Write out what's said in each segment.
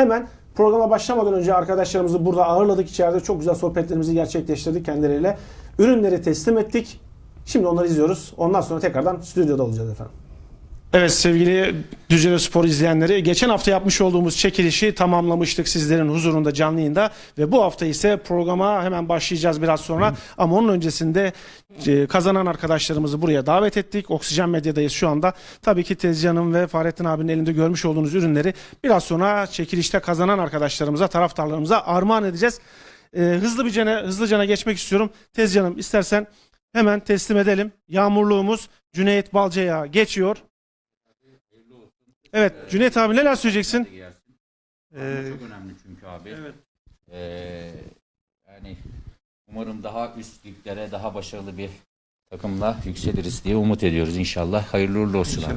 Hemen programa başlamadan önce arkadaşlarımızı burada ağırladık. İçeride çok güzel sohbetlerimizi gerçekleştirdik kendileriyle. Ürünleri teslim ettik. Şimdi onları izliyoruz. Ondan sonra tekrardan stüdyoda olacağız efendim. Evet sevgili Düzce Spor izleyenleri geçen hafta yapmış olduğumuz çekilişi tamamlamıştık sizlerin huzurunda canlı yayında ve bu hafta ise programa hemen başlayacağız biraz sonra ama onun öncesinde e, kazanan arkadaşlarımızı buraya davet ettik. Oksijen Medya'dayız şu anda. Tabii ki Tezcan'ın ve Fahrettin abinin elinde görmüş olduğunuz ürünleri biraz sonra çekilişte kazanan arkadaşlarımıza, taraftarlarımıza armağan edeceğiz. E, hızlı bir cana, hızlıcana geçmek istiyorum. Tezcan'ım istersen hemen teslim edelim. Yağmurluğumuz Cüneyt Balca'ya geçiyor. Evet Cüneyt abi neler söyleyeceksin? Ee, çok önemli çünkü abi. Ee, yani umarım daha üst liglere daha başarılı bir takımla yükseliriz diye umut ediyoruz inşallah. Hayırlı uğurlu olsun abi.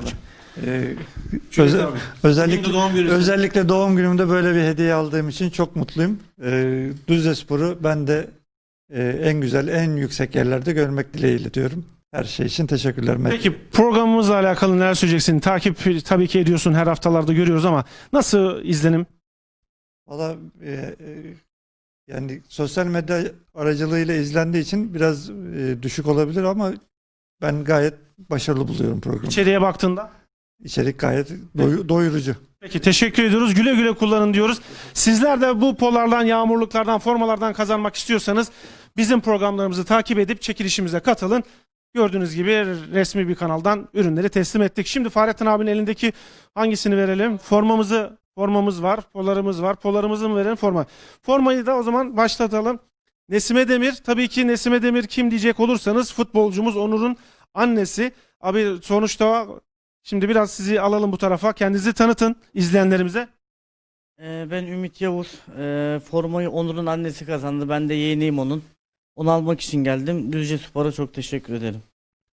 Ee, Cüneyt öze- abi. özellikle doğum günü. özellikle doğum günümde böyle bir hediye aldığım için çok mutluyum. Ee, Düzce Spor'u ben de e, en güzel, en yüksek yerlerde görmek dileğiyle diyorum. Her şey için teşekkürler. Peki programımızla alakalı neler söyleyeceksin? Takip tabii ki ediyorsun her haftalarda görüyoruz ama nasıl izlenim? Valla e, e, yani sosyal medya aracılığıyla izlendiği için biraz e, düşük olabilir ama ben gayet başarılı buluyorum programı. İçeriye baktığında. İçerik gayet doy- doyurucu. Peki teşekkür ediyoruz. Güle güle kullanın diyoruz. Sizler de bu polardan, yağmurluklardan, formalardan kazanmak istiyorsanız bizim programlarımızı takip edip çekilişimize katılın. Gördüğünüz gibi resmi bir kanaldan ürünleri teslim ettik. Şimdi Fahrettin abinin elindeki hangisini verelim? Formamızı formamız var, polarımız var. Polarımızı mı verelim forma? Formayı da o zaman başlatalım. Nesime Demir, tabii ki Nesime Demir kim diyecek olursanız futbolcumuz Onur'un annesi. Abi sonuçta şimdi biraz sizi alalım bu tarafa. Kendinizi tanıtın izleyenlerimize. Ee, ben Ümit Yavuz. Ee, formayı Onur'un annesi kazandı. Ben de yeğeniyim onun. Onu almak için geldim. Düzce Spor'a çok teşekkür ederim.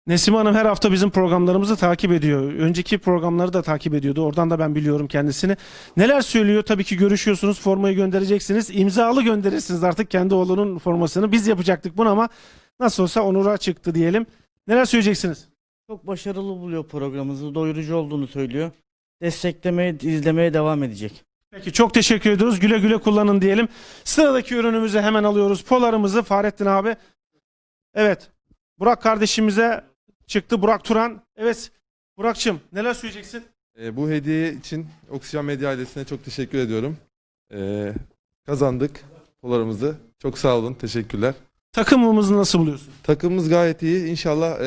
Nesime Hanım her hafta bizim programlarımızı takip ediyor. Önceki programları da takip ediyordu. Oradan da ben biliyorum kendisini. Neler söylüyor? Tabii ki görüşüyorsunuz. Formayı göndereceksiniz. İmzalı gönderirsiniz artık kendi oğlunun formasını. Biz yapacaktık bunu ama nasıl olsa Onur'a çıktı diyelim. Neler söyleyeceksiniz? Çok başarılı buluyor programımızı. Doyurucu olduğunu söylüyor. Desteklemeye, izlemeye devam edecek. Peki çok teşekkür ediyoruz. Güle güle kullanın diyelim. Sıradaki ürünümüzü hemen alıyoruz. Polarımızı Fahrettin abi. Evet. Burak kardeşimize çıktı. Burak Turan. Evet. Burak'cığım neler söyleyeceksin? Ee, bu hediye için Oksijen Medya ailesine çok teşekkür ediyorum. Ee, kazandık polarımızı. Çok sağ olun. Teşekkürler. Takımımızı nasıl buluyorsun? Takımımız gayet iyi. İnşallah e,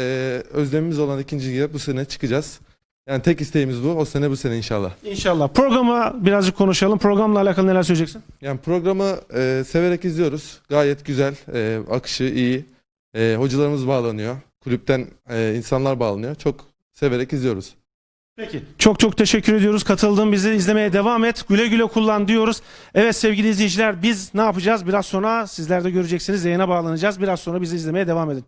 özlemimiz olan ikinci lige bu sene çıkacağız. Yani tek isteğimiz bu. O sene bu sene inşallah. İnşallah. Programa birazcık konuşalım. Programla alakalı neler söyleyeceksin? Yani programı e, severek izliyoruz. Gayet güzel. E, akışı iyi. E, hocalarımız bağlanıyor. Kulüpten e, insanlar bağlanıyor. Çok severek izliyoruz. Peki. Çok çok teşekkür ediyoruz. Katıldığın bizi izlemeye devam et. Güle güle kullan diyoruz. Evet sevgili izleyiciler biz ne yapacağız? Biraz sonra sizler de göreceksiniz. Yayına bağlanacağız. Biraz sonra bizi izlemeye devam edin.